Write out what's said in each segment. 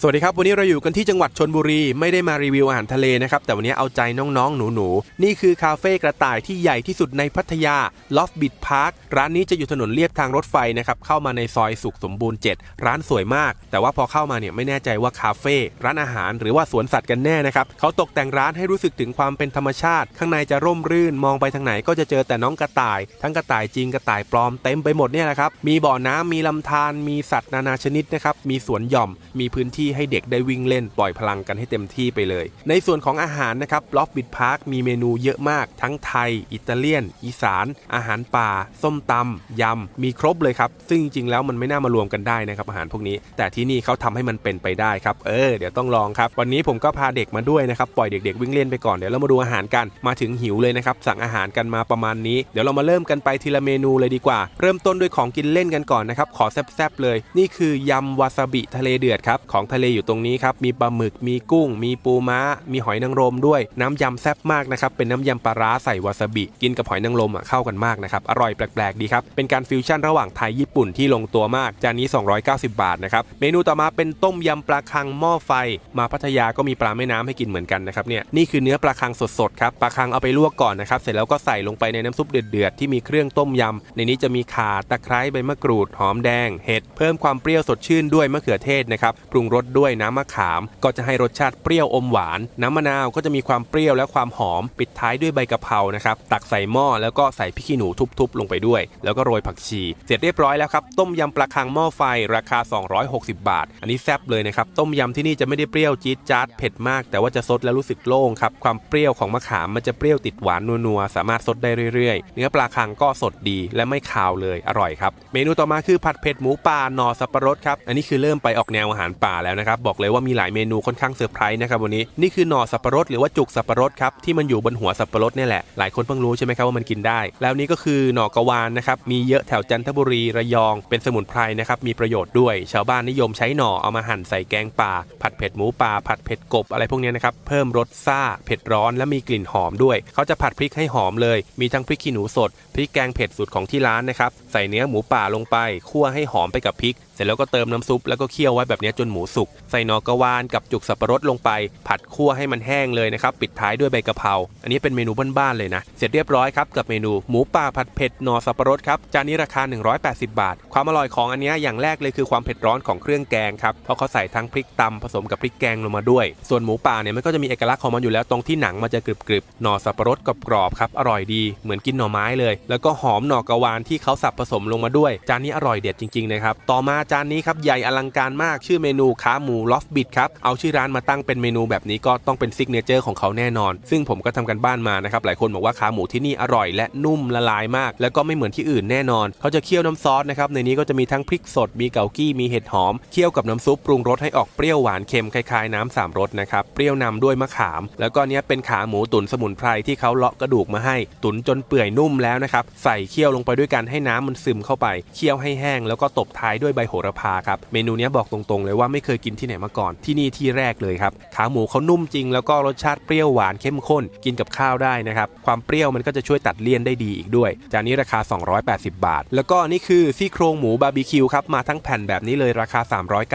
สวัสดีครับ วันนี้เราอยู่กันที่จังหวัดชนบุรี ไม่ได้มารีวิวอาหารทะเลนะครับ แต่วันนี้เอาใจน้องๆ หนูๆนี่คือคาเฟ่กระต่ายที่ใหญ่ที่สุดในพัทยา Loft b i t Park ร้านนี้จะอยู่ถนนเลียบทางรถไฟนะครับ เข้ามาในซอยสุขสมบูรณ์ 7 ร้านสวยมาก แต่ว่าพอเข้ามาเนี่ยไม่แน่ใจว่าคาเฟ่ร้านอาหารหรือว่าสวนสัตว์กันแน่นะครับเขาตกแต่งร้านให้รู้สึกถึงความเป็นธรรมชาติ ข้างในจะร่มรื่นมองไปทางไหนก็จะเจอแต่น้องกระต่าย ทั้งกระต่ายจริงกระต่ายปลอมเต็มไปหมดเนี่ยแหละครับมีบ่อน้ำมีลำธารมีสัตว์นานาชนิดนะครับมีสวนหย่อมมีพื้นที่ให้เด็กได้วิ่งเล่นปล่อยพลังกันให้เต็มที่ไปเลย ในส่วนของอาหารนะครับล็อบบิทพาร์คมีเมนูเยอะมาก ทั้งไทย อิตาเลียน อีสาน อาหารป่า ส้มตำยำ มีครบเลยครับ ซึ่งจริงๆแล้วมันไม่น่ามารวมกันได้นะครับอาหารพวกนี้ แต่ที่นี่เขาทำให้มันเป็นไปได้ครับเออเดี๋ยวต้องลองครับ วันนี้ผมก็พาเด็กมาด้วยนะครับปล่อยเด็กๆวิ่งเล่นไปก่อนเดี๋ยวเรามาดูอาหารกันมาถึงหิวเลยนะครับสั่งอาหารกันมาประมาณนี้ เดี๋ยวเรามาเริ่มกันไปทีละเมนูเลยดีกว่า เริ่มต้นด้วยของกินเล่นกันก่อนนะครับขอแซ่บๆเลย นี่คือยำวาซาบิทะเลเดือดครับของทะทะเลอยู่ตรงนี้ครับ มีปลาหมึก มีกุ้ง มีปูม้า มีหอยนางรมด้วย น้ำยำแซ่บมากนะครับ เป็นน้ำยำปลาร้าใส่วาซาบิ กินกับหอยนางรมอะเข้ากันมากนะครับ อร่อยแปลกๆดีครับ เป็นการฟิวชั่นระหว่างไทยญี่ปุ่นที่ลงตัวมาก จานนี้ 290 บาทนะครับ เมนูต่อมาเป็นต้มยำปลาคังหม้อไฟ มาพัทยาก็มีปลาแม่น้ำให้กินเหมือนกันนะครับเนี่ย นี่คือเนื้อปลาคังสดๆครับ ปลาคังเอาไปลวกก่อนนะครับ เสร็จแล้วก็ใส่ลงไปในน้ำซุปเดือดๆที่มีเครื่องต้มยำ ในนี้จะมีข่า ตะไคร้ ใบมะกรูด หอมแดง เห็ด เพิ่มความเปรี้ยวสดชื่นด้วยมะเขือเทศนะครับ ปรุงรสด้วยน้ำมะขาม ก็จะให้รสชาติเปรี้ยวอมหวาน น้ำมะนาวก็จะมีความเปรี้ยวและความหอม ปิดท้ายด้วยใบกะเพรานะครับ ตักใส่หม้อแล้วก็ใส่พริกขี้หนูทุบๆ ลงไปด้วย แล้วก็โรยผักชี เสร็จเรียบร้อยแล้วครับ ต้มยำปลาคังหม้อไฟราคา 260 บาท อันนี้แซ่บเลยนะครับ ต้มยำที่นี่จะไม่ได้เปรี้ยวจี๊ดจ๊าดเผ็ดมาก แต่ว่าจะซดแล้วรู้สึกโล่งครับ ความเปรี้ยวของมะขามมันจะเปรี้ยวติดหวานนัวๆ สามารถซดได้เรื่อยๆ เนื้อปลาคังก็สดดีและไม่คาวเลย อร่อยครับ เมนูต่อมาคือผัดเผ็ดหมูป่าหน่อสับปะรดครับ อันนี้คือเริ่มไปออกแนวอาหารป่าแล้วนะครับบอกเลยว่ามีหลายเมนูค่อนข้างเซอร์ไพรส์นะครับวันนี้นี่คือหน่อสับปะรดหรือว่าจุกสับปะรดครับที่มันอยู่บนหัวสับปะรดเนี่ยแหละหลายคนเพิ่งรู้ใช่ไหมครับว่ามันกินได้ แล้วนี่ก็คือหน่อกระวานนะครับมีเยอะแถวจันทบุรีระยอง เป็นสมุนไพรนะครับมีประโยชน์ด้วย ชาวบ้านนิยมใช้หน่อเอามาหั่นใส่แกงป่า ผัดเผ็ดหมูป่าผัดเผ็ดกบอะไรพวกนี้นะครับเพิ่มรสซ่าเผ็ดร้อนและมีกลิ่นหอมด้วย เขาจะผัดพริกให้หอมเลย มีทั้งพริกขี้หนูสดพริกแกงเผ็ดสูตรของที่ร้านนะครับใส่เนื้อหมูป่าลงไปคั่วให้หอมไปกับพริก เสร็จแล้วก็เติมน้ำซุปแล้วก็เคี่ยวไว้แบบนี้จนหมูสุก ใส่นอกระวานกับจุกสับปะรดลงไป ผัดคั่วให้มันแห้งเลยนะครับ ปิดท้ายด้วยใบกะเพรา อันนี้เป็นเมนูบ้านๆเลยนะ เสร็จเรียบร้อยครับกับเมนูหมูป่าผัดเผ็ดนอสับปะรดครับ จานนี้ราคา 180 บาท ความอร่อยของอันนี้อย่างแรกเลยคือความเผ็ดร้อนของเครื่องแกงครับ เพราะเขาใส่ทั้งพริกตำผสมกับพริกแกงลงมาด้วย ส่วนหมูป่าเนี่ยมันก็จะมีเอกลักษณ์ของมันอยู่แล้วตรงที่หนังมันจะกรึบๆหน่อสับปะรดกรอบๆครับ อร่อยดี เหมือนกินหน่อไม้เลย แล้วก็หอมหน่อกระวานที่เขาสับผสมลงมาด้วย จานนี้อร่อยเด็ดจริงๆนะครับ ต่อมาจานนี้ครับใหญ่อลังการมากชื่อเมนูขาหมูลอฟบิดครับเอาชื่อร้านมาตั้งเป็นเมนูแบบนี้ก็ต้องเป็นซิกเนเจอร์ของเขาแน่นอน ซึ่งผมก็ทำกันบ้านมานะครับหลายคนบอกว่าขาหมูที่นี่อร่อยและนุ่มละลายมาก แล้วก็ไม่เหมือนที่อื่นแน่นอน เขาจะเคี่ยวน้ำซอสนะครับในนี้ก็จะมีทั้งพริกสดมีเกากี้มีเห็ดหอมเคี่ยวกับน้ำซุปปรุงรสให้ออกเปรี้ยวหวานเค็มคล้ายๆน้ำสามรสนะครับเปรี้ยวนำด้วยมะขาม แล้วก็เนี้ยเป็นขาหมูตุ๋นสมุนไพรที่เขาเลาะกระดูกมาให้ ตุ๋นจนเปื่อยนุ่มแล้วนะครับใส่เคี่ยวลงไปด้วยกันให้น้ำมันซึมเข้าไปเคี่ยวให้แห้งแล้วก็ตบท้ายด้วยใบโหระพาครับเมนูนี้บอกตรงๆ เลยว่าไม่เคยกินที่ไหนมาก่อนที่นี่ที่แรกเลยครับขาหมูเขานุ่มจริง แล้วก็รสชาติเปรี้ยวหวานเข้มข้น กินกับข้าวได้นะครับความเปรี้ยวมันก็จะช่วยตัดเลี่ยนได้ดีอีกด้วย จานนี้ราคา 280 บาท แล้วก็นี่คือซี่โครงหมูบาร์บีคิวครับมาทั้งแผ่นแบบนี้เลยราคา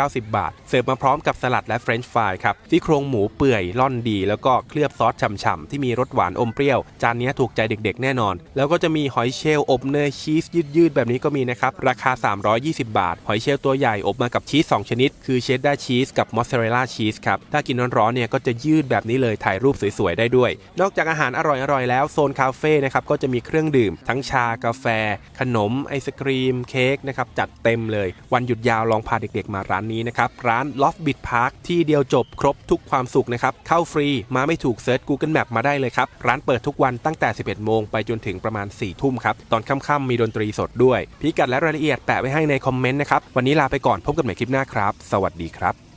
390 บาท เสิร์ฟมาพร้อมกับสลัดและเฟรนช์ฟรายครับซี่โครงหมูเปื่อยล่อนดี แล้วก็เคลือบซอสฉ่ำๆที่มีรสหวานอมเปรี้ยว จานนี้ถูกใจเด็กๆ แน่นอน แล้วก็จะมีหอยเชลล์อบเนยชีสยืดๆแบบนี้ก็มีนะครับราคา 320 บาทหอยเชลตัวใหญ่อบมากับชีส 2 ชนิด คือเชดดาร์ชีสกับมอสซาเรลล่าชีสครับ ถ้ากินร้อนๆเนี่ยก็จะยืดแบบนี้เลยถ่ายรูปสวยๆได้ด้วย นอกจากอาหารอร่อยๆแล้ว โซนคาเฟ่นะครับก็จะมีเครื่องดื่ม ทั้งชากาแฟ ขนม ไอศครีม เค้กนะครับจัดเต็มเลย วันหยุดยาวลองพาเด็กๆมาร้านนี้นะครับร้าน Loft Bit Park ที่เดียวจบครบทุกความสุขนะครับเข้าฟรีมาไม่ถูกเซิร์ช Google Map มาได้เลยครับร้านเปิดทุกวันตั้งแต่ 11 โมงไปจนถึงประมาณ4ทุ่มครับตอนค่ำๆมีดนตรีสดด้วยพิกัดและรายละเอียดแปะไว้ให้ในคอมเมนต์นะครับวันนี้ลาไปก่อนพบกันใหม่คลิปหน้าครับ สวัสดีครับ